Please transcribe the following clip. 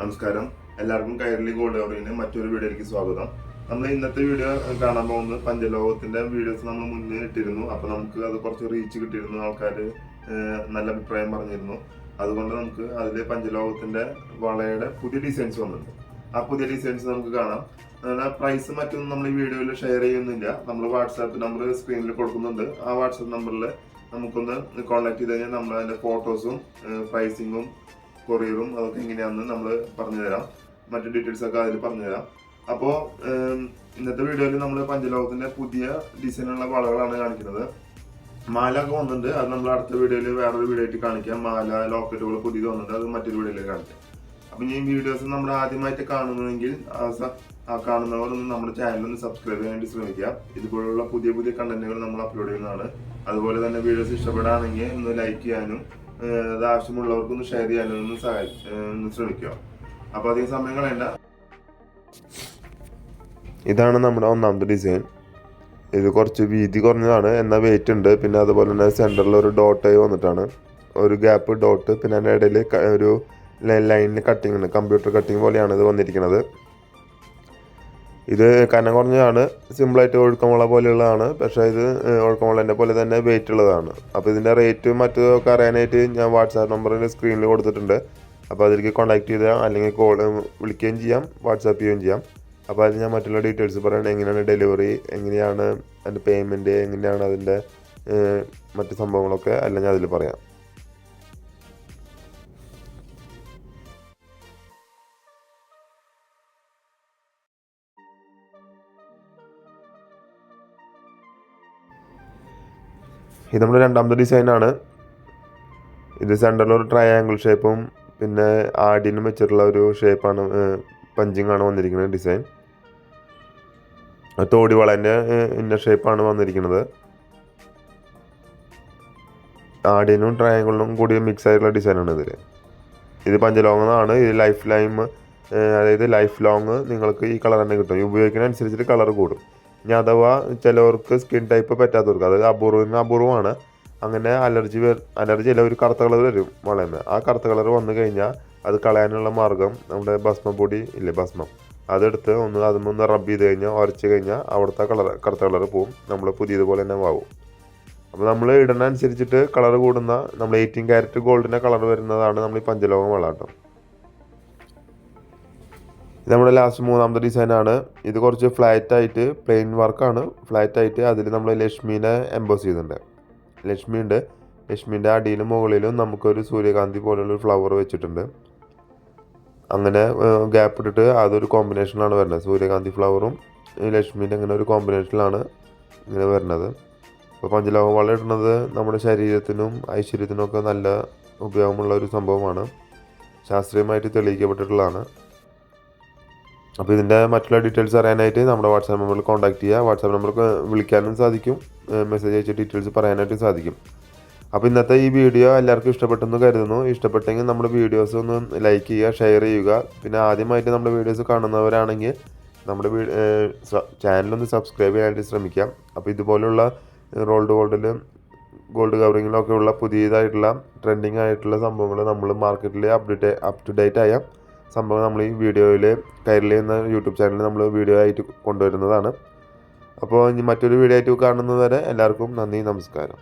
നമസ്കാരം. എല്ലാവർക്കും കൈരളി ഗോൾഡ് കവറിന് മറ്റൊരു വീഡിയോയിലേക്ക് സ്വാഗതം. നമ്മൾ ഇന്നത്തെ വീഡിയോ കാണാൻ പോകുന്നത് പഞ്ചലോകത്തിന്റെ വീഡിയോസ് നമ്മൾ മുന്നേ ഇട്ടിരുന്നു. അപ്പൊ നമുക്ക് അത് കുറച്ച് റീച്ച് കിട്ടിയിരുന്നു ആൾക്കാർ നല്ല അഭിപ്രായം പറഞ്ഞിരുന്നു. അതുകൊണ്ട് നമുക്ക് അതിൽ പഞ്ചലോകത്തിന്റെ വളയുടെ പുതിയ ഡിസൈൻസ് വന്നിട്ടുണ്ട്. ആ പുതിയ ഡിസൈൻസ് നമുക്ക് കാണാം. അതുപോലെ പ്രൈസ് മറ്റൊന്നും നമ്മൾ ഈ വീഡിയോയിൽ ഷെയർ ചെയ്യുന്നില്ല. നമ്മൾ വാട്സാപ്പ് നമ്പർ സ്ക്രീനിൽ കൊടുക്കുന്നുണ്ട്. ആ വാട്സാപ്പ് നമ്പറിൽ നമുക്കൊന്ന് കോൺടാക്ട് ചെയ്ത് കഴിഞ്ഞാൽ നമ്മൾ അതിന്റെ ഫോട്ടോസും പ്രൈസിങ്ങും കൊറിയറും അതൊക്കെ എങ്ങനെയാണെന്ന് നമ്മൾ പറഞ്ഞു തരാം മറ്റു ഡീറ്റെയിൽസ് ഒക്കെ അതിൽ പറഞ്ഞു തരാം അപ്പോൾ ഇന്നത്തെ വീഡിയോയിൽ നമ്മൾ പഞ്ചലോകത്തിന്റെ പുതിയ ഡിസൈനുള്ള വളകളാണ് കാണിക്കുന്നത്. മാല ഒക്കെ വന്നിട്ടുണ്ട്. അത് നമ്മൾ അടുത്ത വീഡിയോയിൽ വേറൊരു വീഡിയോ ആയിട്ട് കാണിക്കാം. മാല ലോക്കറ്റുകൾ പുതിയത് വന്നിട്ടുണ്ട് അത് മറ്റൊരു വീഡിയോയിൽ കാണിക്കാം. അപ്പൊ ഈ വീഡിയോസ് നമ്മൾ ആദ്യമായിട്ട് കാണുന്നതെങ്കിൽ കാണുന്നവർ ഒന്ന് നമ്മുടെ ചാനൽ ഒന്ന് സബ്സ്ക്രൈബ് ചെയ്യാൻ വേണ്ടി ശ്രമിക്കുക. ഇതുപോലുള്ള പുതിയ പുതിയ കണ്ടന്റുകൾ നമ്മൾ അപ്ലോഡ് ചെയ്യുന്നതാണ്. അതുപോലെ തന്നെ വീഡിയോസ് ഇഷ്ടപ്പെടുകയാണെങ്കിൽ ഒന്ന് ലൈക്ക് ചെയ്യാനും അത് ആവശ്യമുള്ളവർക്കൊന്ന് ഷെയർ ചെയ്യാനോ ഒന്ന് സഹായി ശ്രമിക്കുക അപ്പൊ അധികം സമയം കളയണ്ട. ഇതാണ് നമ്മുടെ ഒന്നാമത്തെ ഡിസൈൻ ഇത് കുറച്ച് വീതി കുറഞ്ഞതാണ് എന്നാൽ വെയിറ്റ് ഉണ്ട്. പിന്നെ അതുപോലെ തന്നെ സെന്ററിൽ ഒരു ഡോട്ടായി വന്നിട്ടാണ്. ഒരു ഗ്യാപ്പ് ഡോട്ട് പിന്നെ അതിന്റെ ഇടയിൽ ഒരു ലൈനിൽ കട്ടിങ് ഉണ്ട്. കമ്പ്യൂട്ടർ കട്ടിങ് പോലെയാണ് ഇത് വന്നിരിക്കുന്നത്. ഇത് കനം കുറഞ്ഞതാണ്. സിമ്പിളായിട്ട് ഒഴുക്കമുള്ള പോലെയുള്ളതാണ്. പക്ഷേ ഇത് ഒഴുക്കമുള്ളതിന്റെ പോലെ തന്നെ വെയിറ്റ് ഉള്ളതാണ്. അപ്പോൾ ഇതിന്റെ റേറ്റ് മറ്റൊക്കെ അറിയാനായിട്ട് ഞാൻ വാട്സാപ്പ് നമ്പറിൽ സ്ക്രീനിൽ കൊടുത്തിട്ടുണ്ട്. അപ്പോൾ അതിലേക്ക് കോൺടാക്ട് ചെയ്താൽ അല്ലെങ്കിൽ കോൾ വിളിക്കുകയും ചെയ്യാം വാട്സാപ്പ് ചെയ്യുകയും ചെയ്യാം. അപ്പോൾ അതിൽ ഞാൻ മറ്റുള്ള ഡീറ്റെയിൽസ് പറയണം എങ്ങനെയാണ് ഡെലിവറി എങ്ങനെയാണ് അതിന്റെ പേയ്മെന്റ് എങ്ങനെയാണ് അതിന്റെ മറ്റ് സംഭവങ്ങളൊക്കെ അല്ല ഞാൻ അതിൽ പറയാം. ഇത് നമ്മുടെ രണ്ടാമത്തെ ഡിസൈനാണ് ഇത് സെന്ററിൽ ഒരു ട്രയാങ്കിൾ ഷേപ്പും പിന്നെ ആടിനും വെച്ചിട്ടുള്ള ഒരു ഷേപ്പാണ് പഞ്ചിങ്ങാണ് വന്നിരിക്കുന്നത് ഡിസൈൻ തോടി വളന്റെ ഇന്ന ഷേപ്പാണ് വന്നിരിക്കുന്നത്. ആടിനും ട്രയാങ്കിളിനും കൂടി മിക്സ് ആയിട്ടുള്ള ഡിസൈനാണ് ഇതിൽ ഇത് പഞ്ചലോങ് എന്നാണ്. ഇത് ലൈഫ് ലൈം അതായത് ലൈഫ് ലോങ് നിങ്ങൾക്ക് ഈ കളർ തന്നെ കിട്ടും. ഈ ഉപയോഗിക്കുന്ന അനുസരിച്ചിട്ട് കളർ കൂടും. ഇനി അഥവാ ചിലവർക്ക് സ്കിൻ ടൈപ്പ് പറ്റാത്തവർക്ക് അതായത് അപൂർവം അപൂർവമാണ് അങ്ങനെ അലർജി അലർജി അല്ല ഒരു കറുത്ത കളർ വരും വളയമേ ആ കറുത്ത കളർ വന്നു കഴിഞ്ഞാൽ അത് കളയാനുള്ള മാർഗം നമ്മുടെ ഭസ്മം പൊടി ഇല്ലേ ഭസ്മം. അതെടുത്ത് ഒന്ന് അതിമൊന്ന് റബ് റബ്ബ് ചെയ്ത് കഴിഞ്ഞാൽ ഉരച്ച് കഴിഞ്ഞാൽ അവിടുത്തെ കളർ കറുത്ത കളർ പോവും. നമ്മൾ പുതിയതുപോലെ തന്നെ ആവും അപ്പോൾ നമ്മൾ ഇടുന്ന അനുസരിച്ചിട്ട് കളർ കൂടുന്ന നമ്മൾ എയ്റ്റീൻ ക്യാരറ്റ് ഗോൾഡിന്റെ കളർ വരുന്നതാണ് നമ്മൾ ഈ പഞ്ചലോകം വളാട്ടം ഇത് നമ്മുടെ ലാസ്റ്റ് മൂന്നാമത്തെ ഡിസൈനാണ് ഇത് കുറച്ച് ഫ്ലാറ്റ് ആയിട്ട് പ്ലെയിൻ വർക്കാണ് ഫ്ലാറ്റ് ആയിട്ട് അതിൽ നമ്മൾ ലക്ഷ്മീനെ എംബോസ് ചെയ്തിട്ടുണ്ട് ലക്ഷ്മി ഉണ്ട്. ലക്ഷ്മീന്റെ അടിയിലും മുകളിലും നമുക്കൊരു സൂര്യകാന്തി പോലുള്ളൊരു ഫ്ലവർ വെച്ചിട്ടുണ്ട്. അങ്ങനെ ഗ്യാപ്പ് ഇട്ടിട്ട് അതൊരു കോമ്പിനേഷനിലാണ് വരുന്നത്. സൂര്യകാന്തി ഫ്ലവറും ലക്ഷ്മീന്റെ അങ്ങനെ ഒരു കോമ്പിനേഷനിലാണ് ഇങ്ങനെ വരുന്നത്. അപ്പോൾ പഞ്ചലോഹം വളരെ ഇടുന്നത് നമ്മുടെ ശരീരത്തിനും ഐശ്വര്യത്തിനും ഒക്കെ നല്ല ഉപയോഗമുള്ള ഒരു സംഭവമാണ്. ശാസ്ത്രീയമായിട്ട് തെളിയിക്കപ്പെട്ടിട്ടുള്ളതാണ്. അപ്പോൾ ഇതിന്റെ മറ്റുള്ള ഡീറ്റെയിൽസ് അറിയാനായിട്ട് നമ്മുടെ വാട്സാപ്പ് നമ്പറിൽ കോൺടാക്ട് ചെയ്യുക. വാട്സാപ്പ് നമ്പർക്ക് വിളിക്കാനും സാധിക്കും. മെസ്സേജ് അയച്ച് ഡീറ്റെയിൽസ് പറയാനായിട്ടും സാധിക്കും. അപ്പോൾ ഇന്നത്തെ ഈ വീഡിയോ എല്ലാവർക്കും ഇഷ്ടപ്പെട്ടെന്ന് കരുതുന്നു. ഇഷ്ടപ്പെട്ടെങ്കിൽ നമ്മുടെ വീഡിയോസ് ഒന്ന് ലൈക്ക് ചെയ്യുക ഷെയർ ചെയ്യുക. പിന്നെ ആദ്യമായിട്ട് നമ്മുടെ വീഡിയോസ് കാണുന്നവരാണെങ്കിൽ നമ്മുടെ ചാനലൊന്ന് സബ്സ്ക്രൈബ് ചെയ്യാനായിട്ട് ശ്രമിക്കാം. അപ്പോൾ ഇതുപോലുള്ള റോൾഡ് ഗോൾഡിൽ ഗോൾഡ് കവറിങ്ങിലൊക്കെ ഉള്ള പുതിയതായിട്ടുള്ള ട്രെൻഡിങ് ആയിട്ടുള്ള സംഭവങ്ങൾ നമ്മൾ മാർക്കറ്റിൽ അപ്ഡേറ്റ് അപ് ടു ഡേറ്റ് ആയ. സംഭവം നമ്മൾ ഈ വീഡിയോയിൽ കൈരളി എന്ന യൂട്യൂബ് ചാനലിൽ നമ്മൾ വീഡിയോ ആയിട്ട് കൊണ്ടുവരുന്നതാണ്. അപ്പോൾ ഇനി മറ്റൊരു വീഡിയോ ആയിട്ട് കാണുന്നതുവരെ എല്ലാവർക്കും നന്ദി നമസ്കാരം.